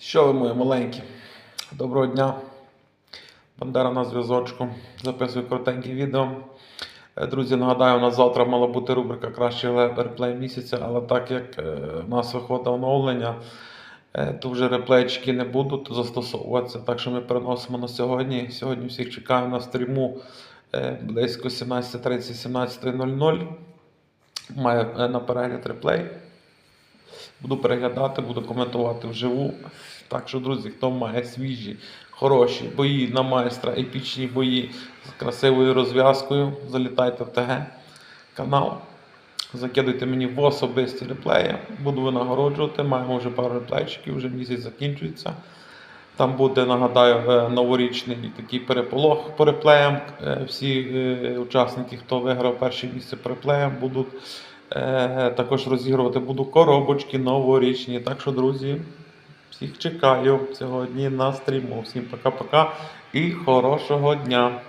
Що ви, мої маленькі? Доброго дня. Бандера на зв'язочку. Записую коротеньке відео. Е, Друзі, нагадаю, у нас завтра мала бути рубрика Кращий реплей місяця, але так як е, в нас виходить оновлення, е, то вже реплейчики не будуть застосовуватися. Так що ми переносимо на сьогодні. Сьогодні всіх чекаю на стріму е, близько 17.30-17.00. Маю е, на перегляд реплей. Буду переглядати, буду коментувати вживу. Так що, друзі, хто має свіжі, хороші бої на майстра, епічні бої з красивою розв'язкою, залітайте в ТГ канал. Закидуйте мені в особисті реплеї. Буду винагороджувати. Маємо вже пару реплейчиків, вже місяць закінчується. Там буде, нагадаю, е, новорічний такий переполох по реплеям. Е, Всі е, учасники, хто виграв перше місце по реплеям, будуть також розігрувати буду коробочки новорічні. Так що, друзі, всіх чекаю сьогодні на стріму. Всім пока-пока і хорошого дня!